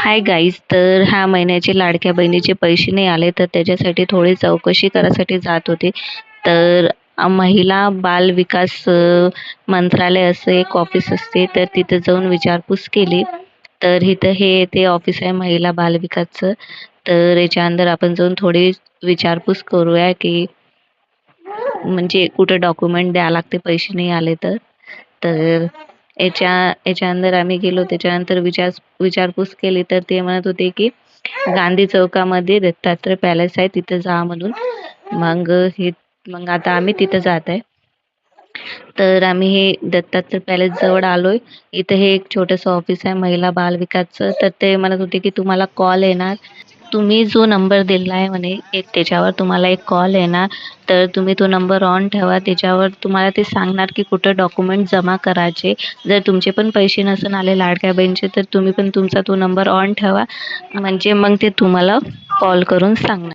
Hi guys तर ह्या महिन्याचे लाडक्या बहिणीचे पैसे नाही आले तर त्याच्यासाठी थोडी चौकशी करायसाठी जात होते. तर महिला बाल विकास मंत्रालय असं एक ऑफिस असते तर तिथं जाऊन विचारपूस केली. तर इथं हे ते ऑफिस आहे महिला बाल विकासचं. तर याच्या अंदर आपण जाऊन थोडी विचारपूस करूया की म्हणजे कुठं डॉक्युमेंट द्यावं लागते पैसे नाही आले तर. तर याच्या याच्या अंदर आम्ही गेलो. त्याच्यानंतर विचार विचारपूस केली. तर ते म्हणत होते की गांधी चौकामध्ये दत्तात्रय पॅलेस आहे. तिथं जा म्हणून. मग हे मग आता आम्ही तिथं जात आहे. तर आम्ही हे दत्तात्रय पॅलेस जवळ आलोय. इथं हे एक छोटंसं ऑफिस आहे. महिला बाल विकासच तर ते म्हणत होते की तुम्हाला कॉल येणार. तुम्ही जो नंबर दिला आहे म्हणे एक त्याच्यावर तुम्हाला एक कॉल येणार. तर तुम्ही तो नंबर ऑन ठेवा. त्याच्यावर तुम्हाला ते सांगणार की कुठं डॉक्युमेंट जमा करायचे. जर तुमचे पण पैसे नसून आले लाडक्या बहिणीचे तर तुम्ही पण तुमचा तो नंबर ऑन ठेवा. म्हणजे मग ते तुम्हाला कॉल करून सांगणार.